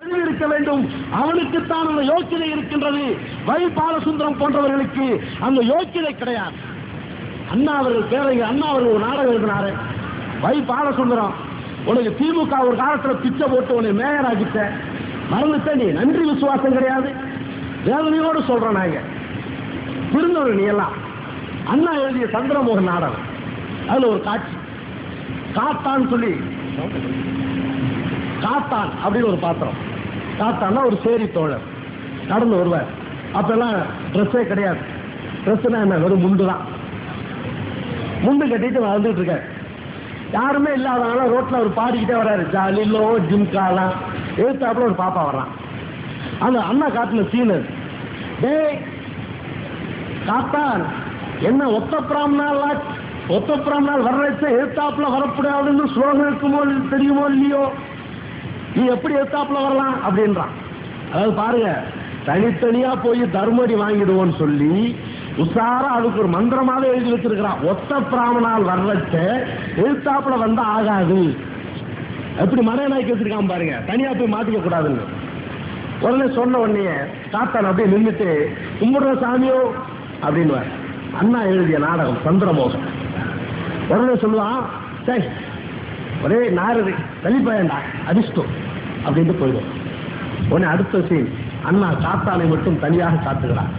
தழுவி இருக்க வேண்டும். அவனுக்குத்தான் அந்த யோக்கியதை இருக்கின்றது. வை பாலசுந்தரம் போன்றவர்களுக்கு அந்த யோக்கியதை கிடையாது. அண்ணா அவர்கள் பேரைங்க அண்ணா அவர்கள் ஒரு நாடகம் எழுதினாரு. வை பாலசுந்தரம் உனக்கு திமுக ஒரு காலத்துல பிச்சை போட்டு உன்னை மேயர் ஆக்கிட்ட மறந்துட்ட நீ. நன்றி விசுவாசம் கிடையாது. வேதனையோடு சொல்றோம் நாங்க திருந்தவர் நீ எல்லாம். அண்ணா எழுதிய சந்திரமோகன் நாடகம். அதுல ஒரு காட்சி. காத்தான் சொல்லி காத்தான் அப்படின்னு ஒரு பாத்திரம். தாத்தானா ஒரு சேரி தோழர். நடந்து வருவார். அப்பெல்லாம் ட்ரெஸ்ஸே கிடையாது. ட்ரெஸ்னா என்ன? வெறும் முண்டு தான். முண்டு கட்டிட்டு வந்துட்டு இருக்காரு. யாருமே இல்லாதனால ரோட்ல அவர் பாடிக்கிட்டே வர்றாரு. ஜாலிலோ ஜிம்காலாம் எழுத்தாப்புல ஒரு பாப்பா வர்றான். அந்த அண்ணா காட்டுல சீனு டேய் காத்தான் என்ன ஒத்த பிராமணால் ஒத்த பிராமணால் வர்றச்ச எழுத்தாப்புல வரக்கூடாதுன்னு ஸ்லோகம் இருக்குமோ தெரியுமோ இல்லையோ? நீ எப்படி எத்தாப்புல வரலாம்? அப்படின்றான். அதாவது பாருங்க தனித்தனியா போய் தர்மடி வாங்கிடுவோம்னு சொல்லி உஷாரா அதுக்கு ஒரு மந்திரமாவே எழுதி வச்சிருக்கிறான். ஒத்த பிராமணால் வர்றச்ச எழுத்தாப்புல வந்தா ஆகாது. எப்படி மடையனாக்கி வச்சிருக்கான் பாருங்க. தனியா போய் மாட்டிக்க கூடாதுன்னு. உடனே சொன்ன உடனே தாத்தா அப்படியே நின்றுட்டு கும்பிடுற சாமியோ அப்படின்னு அண்ணா எழுதிய நாடகம் சந்திரமோகன் உடனே சொல்லுவான் சரி ஒரே நாரது தள்ளிப்பயண்டா அதிர்ஷ்டம் அப்படின்ட்டு போயிடும். உடனே அடுத்த சீன் அண்ணா காத்தானை மட்டும் தனியாக காட்டுகிறார்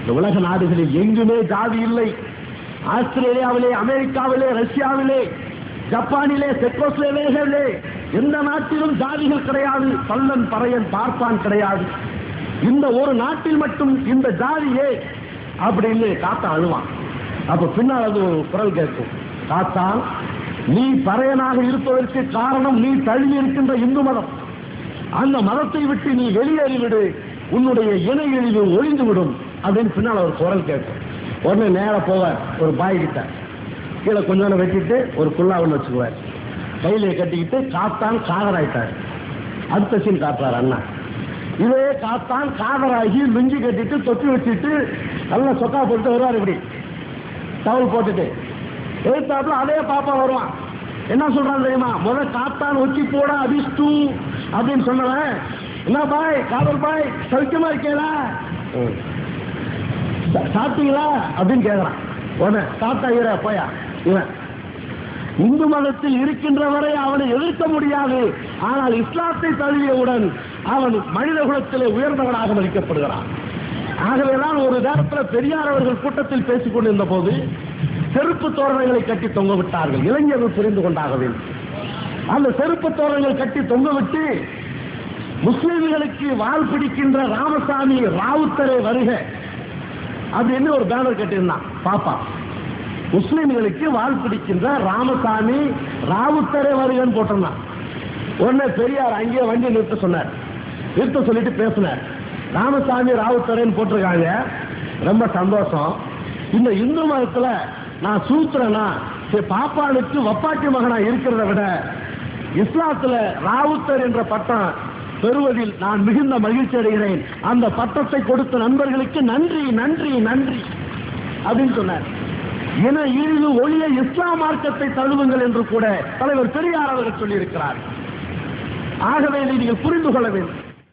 இந்த உலக நாடுகளில் எங்குமே ஜாதி இல்லை. ஆஸ்திரேலியாவிலே அமெரிக்காவிலே ரஷ்யாவிலே ஜப்பானிலே செக்கோஸ்லேவியாவிலே எந்த நாட்டிலும் ஜாதிகள் கிடையாது பல்லன் பறையன் பார்ப்பான் கிடையாது. இந்த ஒரு நாட்டில் மட்டும் இந்த ஜாதியே அப்படின்னு காத்தான் அழுவான். அப்ப பின்னால் அது குரல் கேட்கும். காத்தான் நீ பறையனாக இருப்பதற்கு காரணம் நீ தழுவி இருக்கின்ற இந்து மதம். அந்த மதத்தை விட்டு நீ வெளியேறிவிடு உன்னுடைய இணை எழிவு ஒழிந்து விடும் அப்படின்னு பின்னால் ஒரு குரல் கேட்கும். உடனே நேர போவார் ஒரு பாய் கிட்ட. கீழே கொஞ்ச நேரம் வெட்டிட்டு ஒரு குல்லாவுன்னு வச்சுக்குவார். கையிலே கட்டிக்கிட்டு காத்தான் காதராயிட்டார் அடுத்த சீன் காட்டுறாரு அண்ணா. இதே காத்தான் காதராகி லுங்கி கட்டிட்டு தொட்டி வச்சுட்டு நல்லா சொக்கா போட்டு வருவார் இப்படி. டவுல் போட்டுட்டு. எழுத்தாப்புல அதே பாப்பா வருவான் என்ன சொல்றான் தெரியுமா? முத காத்தான் ஒச்சி போட அபிஷ்டு அப்படின்னு சொன்னவன் என்ன பாய் காதல் பாய் சௌக்கியமா இருக்கேடா சாப்பிட்டீங்களா? அப்படின்னு கேக்குறான். உடனே சாப்பிட்டா இவர போயா. இவன் இந்து மதத்தில் இருக்கின்ற வரை அவனை எதிர்க்க முடியாது. ஆனால் இஸ்லாத்தை தழுவியவுடன் அவன் மனித குலத்திலே உயர்ந்தவனாக மதிக்கப்படுகிறான். ஆகவேதான் ஒரு நேரத்தில் பெரியார் அவர்கள் கூட்டத்தில் பேசிக் கொண்டிருந்த போது செருப்பு தோரணங்களை கட்டி தொங்க விட்டார்கள். இளைஞர்கள் புரிந்து கொண்டாக வேண்டும். அந்த செருப்பு தோரணங்கள் கட்டி தொங்க விட்டு முஸ்லிம்களுக்கு வால் பிடிக்கின்ற ராமசாமி ராவுத்தரே வருக அப்படின்னு ஒரு பேனர் கட்டியிருந்தான். பாப்பா முஸ்லிம்களுக்கு வால் பிடிக்கின்ற ராமசாமி ராவுத்தரே வருகன்னு போட்டிருந்தான். உடனே பெரியார் அங்கேயே வண்டி நிறுத்த சொன்னார். நிறுத்த சொல்லிட்டு பேசினார். ராமசாமி ராவுத்தரேன்னு போட்டிருக்காங்க. ரொம்ப சந்தோஷம். இந்த இந்து மதத்துல நான் சூத்திரனா? சரி, வப்பாட்டி மகனா இருக்கிறத விட இஸ்லாத்துல ராவுத்தர் என்ற பட்டம் பெறுவதில் நான் மிகுந்த மகிழ்ச்சி அடைகிறேன். அந்த பட்டத்தை கொடுத்த நண்பர்களுக்கு நன்றி நன்றி நன்றி அப்படின்னு சொன்னார். என இழிவு ஒளிய இஸ்லாம் மார்க்கத்தை தழுவுங்கள் என்று கூட தலைவர் பெரியார் அவர்கள் சொல்லியிருக்கிறார். ஆகவே நீங்கள் புரிந்து கொள்ள வேண்டும்.